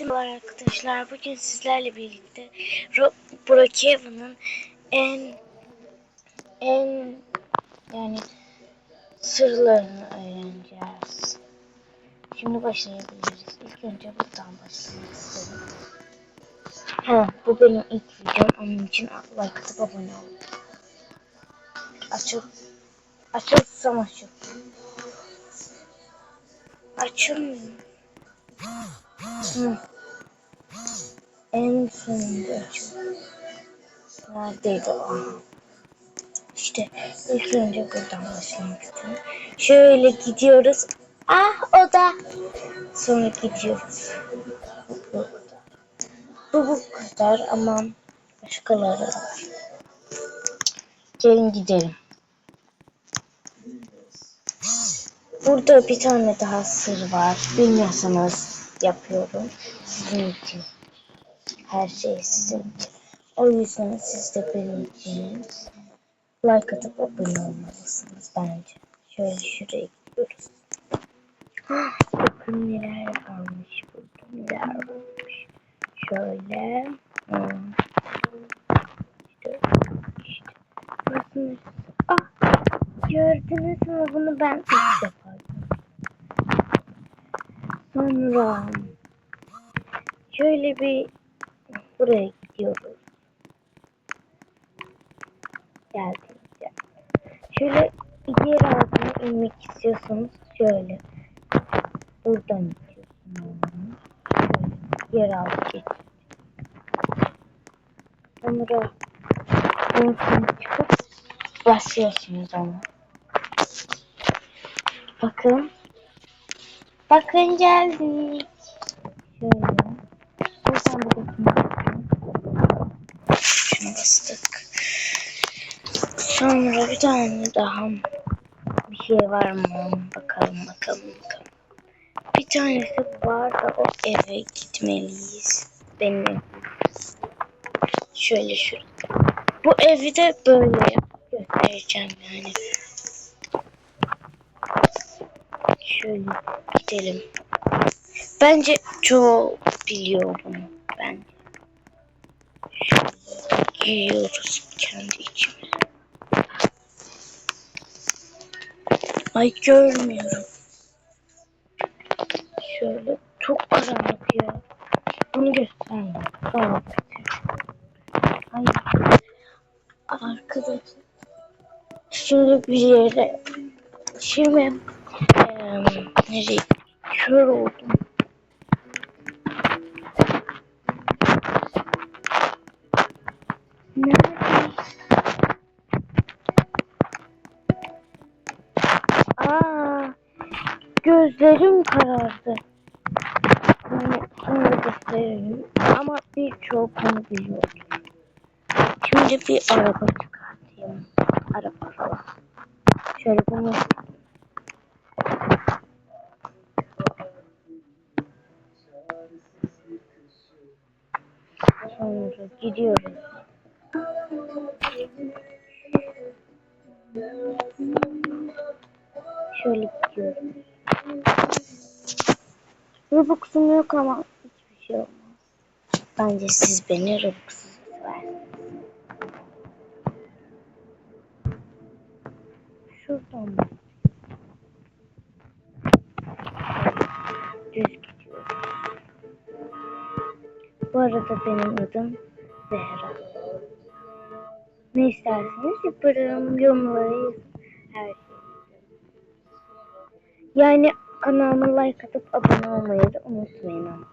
Merhaba arkadaşlar. Bugün sizlerle birlikte Ro Brookhaven'ın en en yani sırlarını öğreneceğiz. Şimdi başlayabiliriz. İlk önce buradan istedim. Ha, bu benim ilk videom. Onun için like atıp abone olun. Açıl açılsam açıl. Açılmıyor. Hı. En sonunda. Neredeydi o? İşte ilk önce buradan başlamak istedim. Şöyle gidiyoruz. Ah o da. Sonra gidiyoruz. Bu, bu kadar. Bu bu kadar ama başkaları var. Gelin gidelim. Burada bir tane daha sır var. Bilmiyorsanız yapıyorum. Sizin için. Her şey sizin için. O yüzden siz de benim için like atıp abone olmalısınız bence. Şöyle şuraya gidiyoruz. Ah, Bakın neler varmış burada. Neler varmış. Şöyle. Hmm. İşte, işte. Neresi? Ah, gördünüz mü? Bunu ben gördüm. Sonra şöyle bir buraya gidiyoruz. Geldik. Şöyle yer altına inmek istiyorsanız şöyle buradan itiyorsunuz. Şöyle yer altı geçiyor. Sonra çıkıp basıyorsunuz ona. Bakın. Bakın geldik. Şöyle. Buradan da. Şunu bastık. Sonra bir tane daha bir şey var mı? Bakalım bakalım bakalım. Bir tanesi var da o eve gitmeliyiz. Benim. Şöyle şurada. Bu evi de böyle göstereceğim yani. Şöyle gidelim. Bence çok biliyorum bence. Şöyle giriyoruz kendi içimize. Ay görmüyorum. Şöyle çok karanlık ya. Bunu gösterme. Tamam. Ay. Arkadaşlar. Şimdi bir yere Şimdi nereye kör oldum. Nerede? Gözlerim karardı. Yani şimdi göstereyim. Ama birçok konu biliyorum. Şimdi bir araba çıkartayım. Araba falan. Şöyle bunu sonra gidiyoruz. Şöyle gidiyoruz. Robux'um yok ama hiçbir şey olmaz. Bence siz beni Robux'suz seversiniz. Şuradan mı? Düz gidiyoruz. Bu arada benim adım Zehra. Ne isterseniz yaparım. Yorumlara yazın. Her şeyi. Yani kanalıma like atıp abone olmayı da unutmayın ama.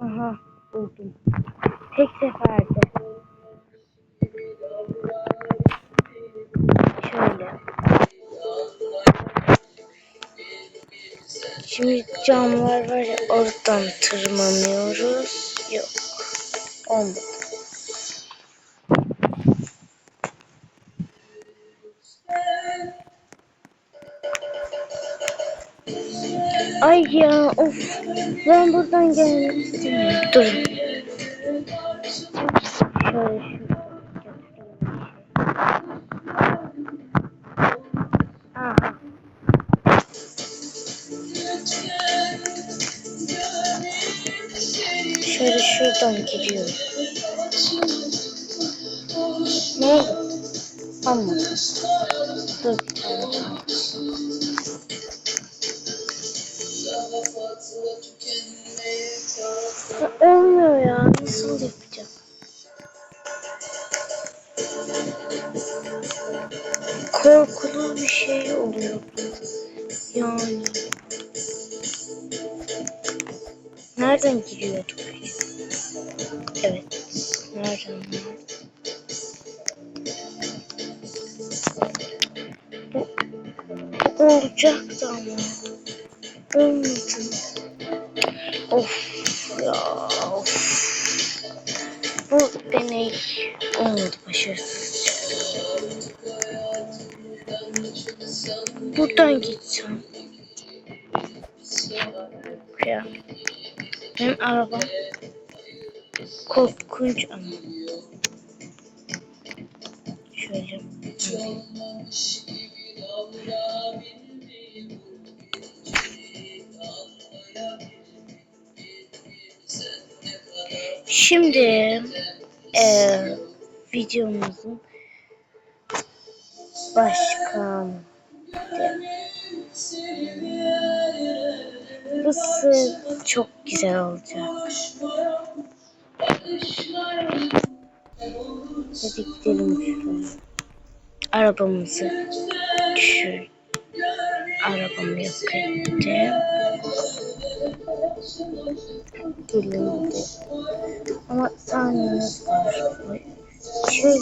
Aha buldum. Tek seferde. Şöyle. Şimdi camlar var ya oradan tırmanıyoruz. Yok. Olmadı. Ay ya of. Ben buradan gelmek istemiyorum. Durun. Şöyle Şöyle şuradan giriyor. Ne? Anladım. Dur bir tane daha. Olmuyor ya. Nasıl yapacağım? Korkulu bir şey oluyor. Yani. Nereden giriyorduk? Evet. Bu olacaktı ama. Olmadı. Of ya of. Bu deney olmadı başarısız. Buradan gitsem. Ya. Benim arabam korkunç ama. Şöyle. Şimdi eee videomuzun başkan bu sır çok güzel olacak. Dediklerim şuraya. Arabamızı düşür. Arabamı etti. Birlikte. Ama saniyemiz var. Şöyle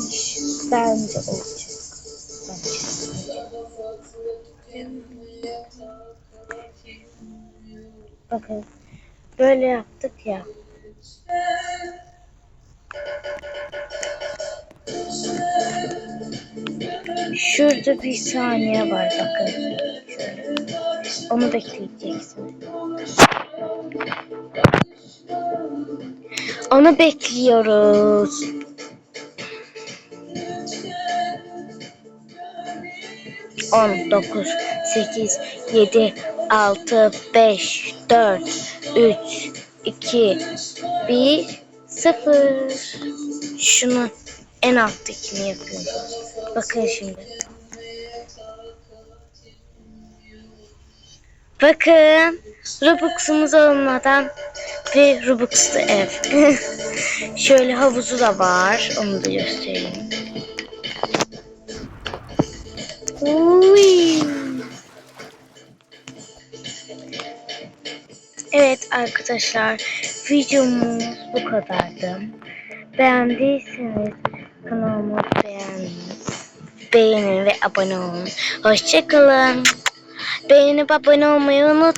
bence olacak. Bence. Bakın böyle yaptık ya. Şurada bir saniye var bakın. Şöyle. Onu bekleyeceksin. Onu bekliyoruz. On, dokuz, sekiz, yedi, altı, beş, dört, üç, iki, bir, sıfır. Şunu en alttakini yapıyoruz. Bakın şimdi. Bakın Robux'umuz olmadan bir Robux'lu ev. Şöyle havuzu da var. Onu da göstereyim. Uy. Evet arkadaşlar videomuz bu kadardı. Beğendiyseniz kanalımı beğenin, beğenin ve abone olun. Hoşçakalın. Beğenip abone olmayı unutmayın.